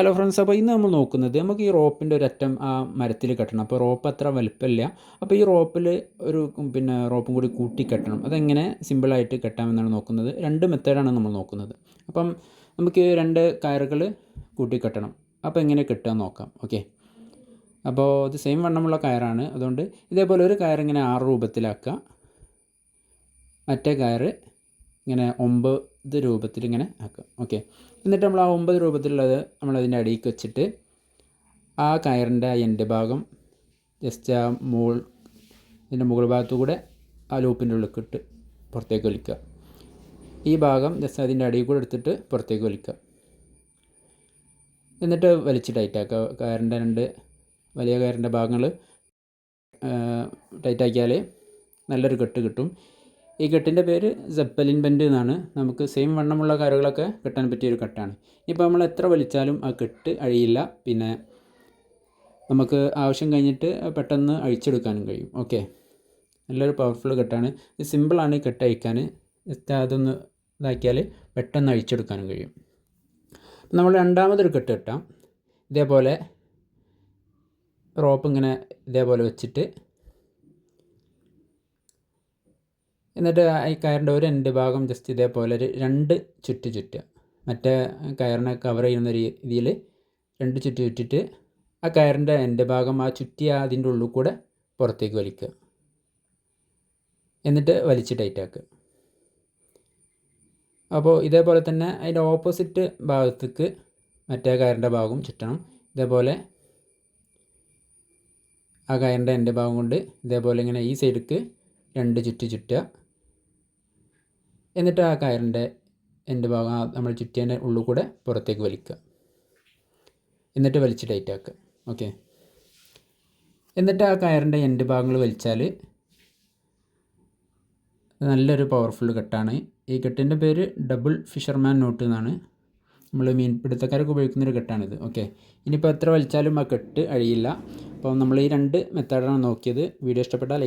Hello friends അപ്പോൾ ഇന്ന് നമ്മൾ നോക്കുന്നത് നമുക്ക് ഈ റോപ്പിന്റെ ഒരു അറ്റം ആ മരത്തിൽ കെട്ടണം. അപ്പോൾ റോപ്പ് അത്ര വലുപ്പമില്ല. അപ്പോൾ ഈ റോപ്പിൽ ഒരു പിന്നെ റോപ്പും കൂടി കൂട്ടി കെട്ടണം. അതെങ്ങനെ സിമ്പിളായിട്ട് കെട്ടാമെന്നാണ് നോക്കുന്നത്. രണ്ട് മെത്തേഡാണ് നമ്മൾ നോക്കുന്നത്. അപ്പം നമുക്ക് രണ്ട് കയറുകൾ കൂട്ടി കെട്ടണം. അപ്പോൾ എങ്ങനെ കെട്ടുക നോക്കാം. ഓക്കെ. അപ്പോൾ ഇത് സെയിം വണ്ണമുള്ള കയറാണ്. അതുകൊണ്ട് ഇതേപോലെ ഒരു കയർ ഇങ്ങനെ ആറ് രൂപത്തിലാക്കുക. മറ്റേ കയറ് ഇങ്ങനെ ഒമ്പത് രൂപത്തിൽ ഇങ്ങനെ ആക്കുക ഓക്കെ എന്നിട്ട് നമ്മൾ ആ ഒമ്പത് രൂപത്തിലുള്ളത് നമ്മൾ അതിന്റെ അടിയിലേക്ക് വെച്ചിട്ട് ആ കയറിന്റെ ആ എന്റെ ഭാഗം ജസ്റ്റ് ആ മുകൾ ഇതിന്റെ മുകൾ ഭാഗത്തു കൂടെ ആ ലൂപ്പിന്റെ ഉള്ളിൽ ഇട്ട് പുറത്തേക്ക് വലിക്കുക. ഈ ഭാഗം ജസ്റ്റ് അതിന്റെ അടിയിൽ കൂടെ എടുത്തിട്ട് പുറത്തേക്ക് വലിക്കുക. എന്നിട്ട് വലിച്ച് ടൈറ്റാക്കുക കയറിന്റെ രണ്ട് വലിയ കയറിന്റെ ഭാഗങ്ങൾ ടൈറ്റാക്കിയാൽ നല്ലൊരു കെട്ട് കിട്ടും. ഈ കെട്ടിന്റെ പേര് സെപ്പലിൻ ബെൻഡ് എന്നാണ്. നമുക്ക് സെയിം വണ്ണമുള്ള കരകളൊക്കെ കെട്ടാൻ പറ്റിയ ഒരു കെട്ടാണ്. ഇപ്പോൾ നമ്മൾ എത്ര വലിച്ചാലും ആ കെട്ട് അഴിയില്ല. പിന്നെ നമുക്ക് ആവശ്യം കഴിഞ്ഞിട്ട് പെട്ടെന്ന് അഴിച്ചെടുക്കാനും കഴിയും. ഓക്കെ നല്ലൊരു പവർഫുൾ കെട്ടാണ്. ഇത് സിമ്പിളാണ് ഈ കെട്ട് അഴിക്കാൻ. അതൊന്ന് ഇതാക്കിയാൽ പെട്ടെന്ന് അഴിച്ചെടുക്കാനും കഴിയും. നമ്മൾ രണ്ടാമതൊരു കെട്ട് കെട്ടാം. ഇതേപോലെ റോപ്പ് ഇങ്ങനെ ഇതേപോലെ വെച്ചിട്ട് എന്നിട്ട് ഈ കയറിന്റെ ഒരു എന്റെ ഭാഗം ജസ്റ്റ് ഇതേപോലെ ഒരു രണ്ട് ചുറ്റ് ചുറ്റുക. മറ്റേ കയറിനെ കവർ ചെയ്യുന്ന രീതിയിൽ രണ്ട് ചുറ്റ് ചുറ്റിട്ട് ആ കയറിന്റെ എന്റെ ഭാഗം ആ ചുറ്റി അതിന്റെ ഉള്ളിൽ കൂടെ പുറത്തേക്ക് വലിക്കുക. എന്നിട്ട് വലിച്ച് ടൈറ്റാക്കുക അപ്പോൾ ഇതേപോലെ തന്നെ അതിന്റെ ഓപ്പോസിറ്റ് ഭാഗത്തേക്ക് മറ്റേ കയറിന്റെ ഭാഗവും ചുറ്റണം. ഇതേപോലെ ആ കയറിന്റെ എന്റെ ഭാഗം കൊണ്ട് ഇതേപോലെ ഇങ്ങനെ ഈ സൈഡിക്ക് രണ്ട് ചുറ്റ് ചുറ്റുക. എന്നിട്ട് ആ കയറിന്റെ എന്റെ ഭാഗം നമ്മൾ ചുറ്റിയതിന്റെ ഉള്ളിൽ കൂടെ പുറത്തേക്ക് വലിക്കുക. എന്നിട്ട് വലിച്ച് ടൈറ്റ് ആക്കുക. ഓക്കെ എന്നിട്ട് ആ കയറിന്റെ എന്റെ ഭാഗങ്ങൾ വലിച്ചാൽ നല്ലൊരു പവർഫുൾ കെട്ടാണ്. ഈ കെട്ടിന്റെ പേര് ഡബിൾ ഫിഷർമാൻ നോട്ട് എന്നാണ്. നമ്മൾ മീൻ പിടുത്തക്കാരൊക്കെ ഉപയോഗിക്കുന്നൊരു കെട്ടാണിത്. ഓക്കെ ഇനിയിപ്പോൾ എത്ര വലിച്ചാലും ആ കെട്ട് അഴിയില്ല. അപ്പോൾ നമ്മൾ ഈ രണ്ട് മെത്തേഡാണ് നോക്കിയത്. വീഡിയോ ഇഷ്ടപ്പെട്ടാൽ